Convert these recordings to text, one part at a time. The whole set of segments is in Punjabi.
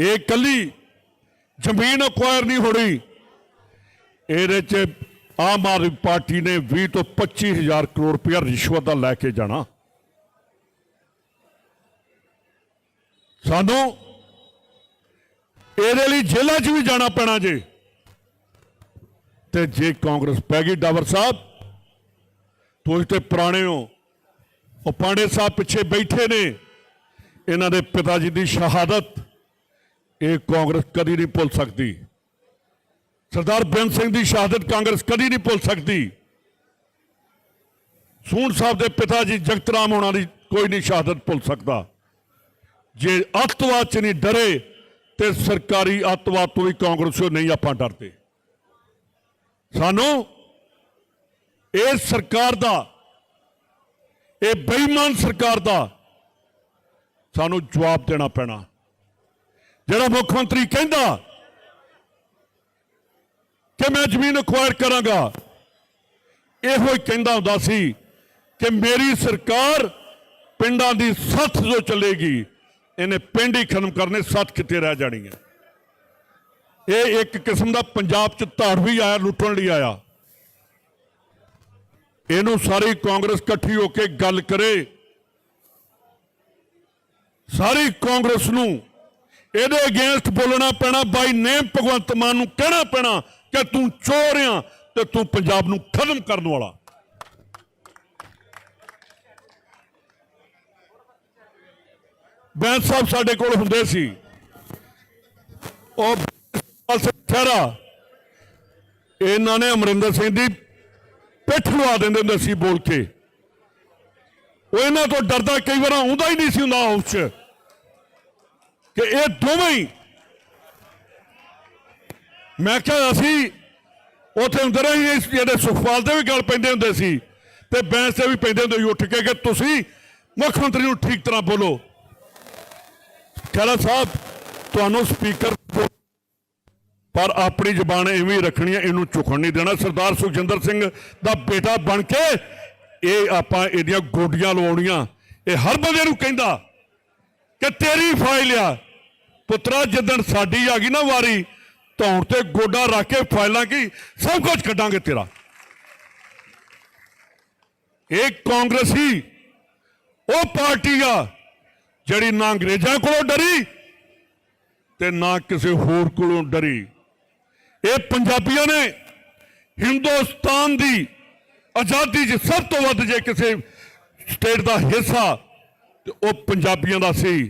ਇਹ ਕੱਲੀ ਜ਼ਮੀਨ ਅਕਵਾਇਰ ਨਹੀਂ ਹੋਣੀ। ਇਹਦੇ ਚ ਆਮ ਆਦਮੀ ਪਾਰਟੀ ਨੇ 20 ਤੋਂ 25 ਹਜ਼ਾਰ ਕਰੋੜ ਰੁਪਇਆ ਰਿਸ਼ਵਤ ਦਾ ਲੈ ਕੇ ਜਾਣਾ। ਸਾਨੂੰ ਇਹਦੇ ਲਈ ਜੇਲ੍ਹਾਂ 'ਚ ਵੀ ਜਾਣਾ ਪੈਣਾ ਜੇ। ਤੇ ਜੇ ਕਾਂਗਰਸ ਪੈ ਗਈ ਡਾਵਰ ਸਾਹਿਬ ਤੁਸੀਂ ਤੇ ਪੁਰਾਣੇ ਹੋ। ਉਹ ਪਾਂਡੇ ਸਾਹਿਬ ਪਿੱਛੇ ਬੈਠੇ ਨੇ। ਇਹਨਾਂ ਦੇ ਪਿਤਾ ਜੀ ਦੀ ਸ਼ਹਾਦਤ ਇਹ ਕਾਂਗਰਸ ਕਦੀ ਨਹੀਂ ਭੁੱਲ ਸਕਦੀ। ਸਰਦਾਰ ਬੇਅੰਤ ਸਿੰਘ ਦੀ ਸ਼ਹਾਦਤ ਕਾਂਗਰਸ ਕਦੀ ਨਹੀਂ ਭੁੱਲ ਸਕਦੀ। ਸੂਣ ਸਾਹਿਬ ਦੇ ਪਿਤਾ ਜੀ ਜਗਤ ਰਾਮ ਹੋਣਾ ਦੀ ਕੋਈ ਨਹੀਂ ਸ਼ਹਾਦਤ ਭੁੱਲ ਸਕਦਾ। ਜੇ ਅੱਤਵਾਦ ਚ ਨਹੀਂ ਡਰੇ, ਤੇ ਸਰਕਾਰੀ ਅੱਤਵਾਦ ਤੋਂ ਵੀ ਕਾਂਗਰਸਿਓ ਨਹੀਂ ਆਪਾਂ ਡਰਦੇ। ਸਾਨੂੰ ਇਹ ਸਰਕਾਰ ਦਾ, ਇਹ ਬੇਈਮਾਨ ਸਰਕਾਰ ਦਾ ਸਾਨੂੰ ਜਵਾਬ ਦੇਣਾ ਪੈਣਾ। ਜਿਹੜਾ ਮੁੱਖ ਮੰਤਰੀ ਕਹਿੰਦਾ ਕਿ ਮੈਂ ਜ਼ਮੀਨ ਅਕਵਾਇਰ ਕਰਾਂਗਾ, ਇਹੋ ਹੀ ਕਹਿੰਦਾ ਹੁੰਦਾ ਸੀ ਕਿ ਮੇਰੀ ਸਰਕਾਰ ਪਿੰਡਾਂ ਦੀ ਸੱਥ ਜੋ ਚੱਲੇਗੀ, ਇਹਨੇ ਪਿੰਡ ਹੀ ਖਤਮ ਕਰਨੇ, ਸੱਥ ਕਿੱਥੇ ਰਹਿ ਜਾਣੀ ਹੈ ਇਹ ਇੱਕ ਕਿਸਮ ਦਾ ਪੰਜਾਬ ਚ ਧਾੜ ਵੀ ਆਇਆ, ਲੁੱਟਣ ਲਈ ਆਇਆ। ਇਹਨੂੰ ਸਾਰੀ ਕਾਂਗਰਸ ਇਕੱਠੀ ਹੋ ਕੇ ਗੱਲ ਕਰੇ। ਸਾਰੀ ਕਾਂਗਰਸ ਨੂੰ ਇਹਦੇ ਅਗੇਂਸਟ ਬੋਲਣਾ ਪੈਣਾ ਬਾਈ ਨੇਮ ਭਗਵੰਤ ਮਾਨ ਨੂੰ ਕਹਿਣਾ ਪੈਣਾ ਕਿ ਤੂੰ ਚੋਰ ਆ ਤੇ ਤੂੰ ਪੰਜਾਬ ਨੂੰ ਖਤਮ ਕਰਨ ਵਾਲਾ। ਬੈਂਸ ਸਾਹਿਬ ਸਾਡੇ ਕੋਲ ਹੁੰਦੇ ਸੀ। ਉਹ ਖਹਿਰਾ। ਇਹਨਾਂ ਨੇ ਅਮਰਿੰਦਰ ਸਿੰਘ ਦੀ ਪਿੱਠ ਲਵਾ ਦਿੰਦੇ ਹੁੰਦੇ ਸੀ ਬੋਲ ਕੇ। ਉਹ ਇਹਨਾਂ ਤੋਂ ਡਰਦਾ ਕਈ ਵਾਰ ਆਉਂਦਾ ਹੀ ਨਹੀਂ ਸੀ ਹੁੰਦਾ ਹਾਊਸ 'ਚ। ਕਿ ਇਹ ਦੋਵੇਂ ਹੀ। ਮੈਂ ਕਿਹਾ ਅਸੀਂ ਉੱਥੇ ਹੁੰਦੇ ਰਹੇ ਜਿਹੜੇ ਸੁਖਪਾਲ ਦੇ ਵੀ ਗੱਲ ਪੈਂਦੇ ਹੁੰਦੇ ਸੀ ਤੇ ਬੈਂਸ ਤੇ ਵੀ ਪੈਂਦੇ ਹੁੰਦੇ ਸੀ ਉੱਠ ਕੇ ਕਿ ਤੁਸੀਂ ਮੁੱਖ ਮੰਤਰੀ ਨੂੰ ਠੀਕ ਤਰ੍ਹਾਂ ਬੋਲੋ। ਖਹਿਰਾ ਸਾਹਿਬ, ਤੁਹਾਨੂੰ ਸਪੀਕਰ ਪਰ ਆਪਣੀ ਜ਼ਬਾਨ ਐਵੇਂ ਰੱਖਣੀ ਹੈ, ਇਹਨੂੰ ਝੁਕਣ ਨਹੀਂ ਦੇਣਾ। ਸਰਦਾਰ ਸੁਖਜਿੰਦਰ ਸਿੰਘ ਦਾ ਬੇਟਾ ਬਣ ਕੇ ਇਹ ਆਪਾਂ ਇਹਦੀਆਂ ਗੋਡੀਆਂ ਲਵਾਉਣੀਆਂ। ਇਹ ਹਰ ਬੰਦੇ ਨੂੰ ਕਹਿੰਦਾ ਕਿ ਤੇਰੀ ਫਾਈਲ ਆ। ਪੁੱਤਰਾ, ਜਿੱਦਣ ਸਾਡੀ ਆ ਗਈ ਨਾ ਵਾਰੀ, ਧੌਣ ਤੇ ਗੋਡਾ ਰੱਖ ਕੇ ਫਾਈਲਾਂ ਕੀ? ਸਭ ਕੁਝ ਕੱਢਾਂਗੇ ਤੇਰਾ। ਇਹ ਕਾਂਗਰਸੀ, ਉਹ ਪਾਰਟੀ ਆ, ਜਿਹੜੀ ਨਾ ਅੰਗਰੇਜ਼ਾਂ ਕੋਲੋਂ ਡਰੀ ਤੇ ਨਾ ਕਿਸੇ ਹੋਰ ਕੋਲੋਂ ਡਰੀ। ਇਹ ਪੰਜਾਬੀਆਂ ਨੇ ਹਿੰਦੁਸਤਾਨ ਦੀ ਆਜ਼ਾਦੀ 'ਚ ਸਭ ਤੋਂ ਵੱਧ ਜੇ ਕਿਸੇ ਸਟੇਟ ਦਾ ਹਿੱਸਾ ਤੇ ਉਹ ਪੰਜਾਬੀਆਂ ਦਾ ਸੀ।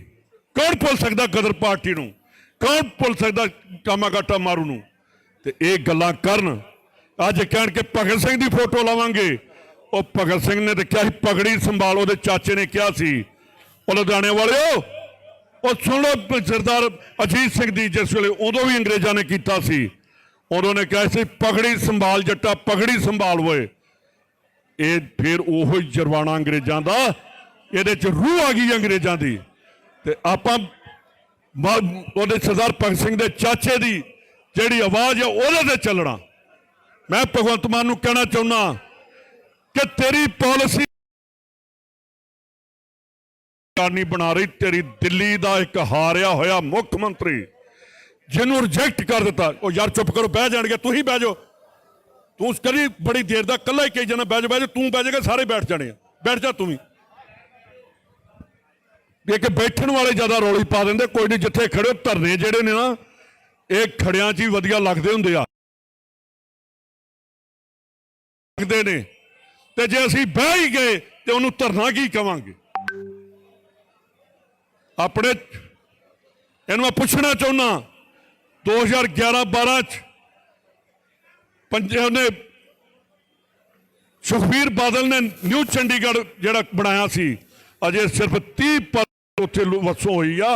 ਕੌਣ ਭੁੱਲ ਸਕਦਾ ਗਦਰ ਪਾਰਟੀ ਨੂੰ? ਕੌਣ ਭੁੱਲ ਸਕਦਾ ਕਾਮਾਗਾਟਾ ਮਾਰੂ ਨੂੰ? ਤੇ ਇਹ ਗੱਲਾਂ ਕਰਨ। ਅੱਜ ਕਹਿਣ ਕਿ ਭਗਤ ਸਿੰਘ ਦੀ ਫੋਟੋ ਲਾਵਾਂਗੇ। ਉਹ ਭਗਤ ਸਿੰਘ ਨੇ ਤੇ ਕਿਹਾ ਸੀ ਪਗੜੀ ਸੰਭਾਲ ਉਹਦੇ ਚਾਚੇ ਨੇ ਕਿਹਾ ਸੀ। ਉਹ ਲੁਧਿਆਣੇ ਵਾਲਿਓ, ਉਹ ਸੁਣ ਲਓ ਸਰਦਾਰ ਅਜੀਤ ਸਿੰਘ ਦੀ ਜਿਸ ਵੇਲੇ ਉਦੋਂ ਵੀ ਅੰਗਰੇਜ਼ਾਂ ਨੇ ਕੀਤਾ ਸੀ। ਉਦੋਂ ਨੇ ਕਿਹਾ ਸੀ ਪਗੜੀ ਸੰਭਾਲ ਜੱਟਾ, ਪਗੜੀ ਸੰਭਾਲ ਓਏ। ਇਹ ਫਿਰ ਉਹੋ ਹੀ ਜਰਵਾਣਾ ਅੰਗਰੇਜ਼ਾਂ ਦਾ ਇਹਦੇ ਚ ਰੂਹ ਆ ਗਈ ਅੰਗਰੇਜ਼ਾਂ ਦੀ। ਤੇ ਆਪਾਂ ਮਾ- ਉਹਦੇ ਸਰਦਾਰ ਭਗਤ ਸਿੰਘ ਦੇ ਚਾਚੇ ਦੀ ਜਿਹੜੀ ਆਵਾਜ਼ ਹੈ ਉਹਦੇ ਤੇ ਚੱਲਣਾ। ਮੈਂ ਭਗਵੰਤ ਮਾਨ ਨੂੰ ਕਹਿਣਾ ਚਾਹੁੰਦਾ ਕਿ ਤੇਰੀ ਪਾਲਿਸੀ ਨਹੀਂ ਬਣਾ ਰਹੀ, ਤੇਰੀ ਦਿੱਲੀ ਦਾ ਇੱਕ ਹਾਰਿਆ ਹੋਇਆ ਮੁੱਖ ਮੰਤਰੀ ਜਿਹਨੂੰ ਰਿਜੈਕਟ ਕਰ ਦਿੱਤਾ। ਉਹ ਯਾਰ ਚੁੱਪ ਕਰੋ, ਬਹਿ ਜਾਣਗੇ, ਤੂੰ ਹੀ ਬਹਿ ਜਾਓ। ਤੂੰ ਕਰੀ ਬੜੀ ਦੇਰ ਦਾ ਕੱਲਾ ਹੀ ਕਹੀ ਜਾਣਾ ਬਹਿ ਜਾ ਬਹਿ ਜਾ ਤੂੰ ਬਹਿ ਜਾਏਗਾ, ਸਾਰੇ ਬੈਠ ਜਾਣੇ ਆ। ਬੈਠ ਜਾ ਤੂੰ ਵੀ। ਕਿ ਬੈਠਣ ਵਾਲੇ ਜ਼ਿਆਦਾ ਰੌਲੀ ਪਾ ਦਿੰਦੇ, ਕੋਈ ਨਹੀਂ ਜਿੱਥੇ ਖੜੇ ਧਰਨੇ ਜਿਹੜੇ ਨੇ ਨਾ, ਇਹ ਖੜਿਆਂ 'ਚ ਹੀ ਵਧੀਆ ਲੱਗਦੇ ਹੁੰਦੇ ਆ। ਲੱਗਦੇ ਨੇ। ਤੇ ਜੇ ਅਸੀਂ ਬਹਿ ਹੀ ਗਏ, ਤੇ ਉਹਨੂੰ ਧਰਨਾ ਕੀ ਕਵਾਂਗੇ? ਆਪਣੇ, ਇਹਨੂੰ ਮੈਂ ਪੁੱਛਣਾ ਚਾਹੁੰਦਾ 2011-12 ਚ ਪੰਜਾਬ ਨੇ ਸੁਖਬੀਰ ਬਾਦਲ ਨੇ ਨਿਊ ਚੰਡੀਗੜ੍ਹ ਜਿਹੜਾ ਬਣਾਇਆ ਸੀ, ਅਜੇ ਸਿਰਫ 30 ਉੱਥੇ ਲੋ- ਵਸੋਂ ਹੋਈ ਆ।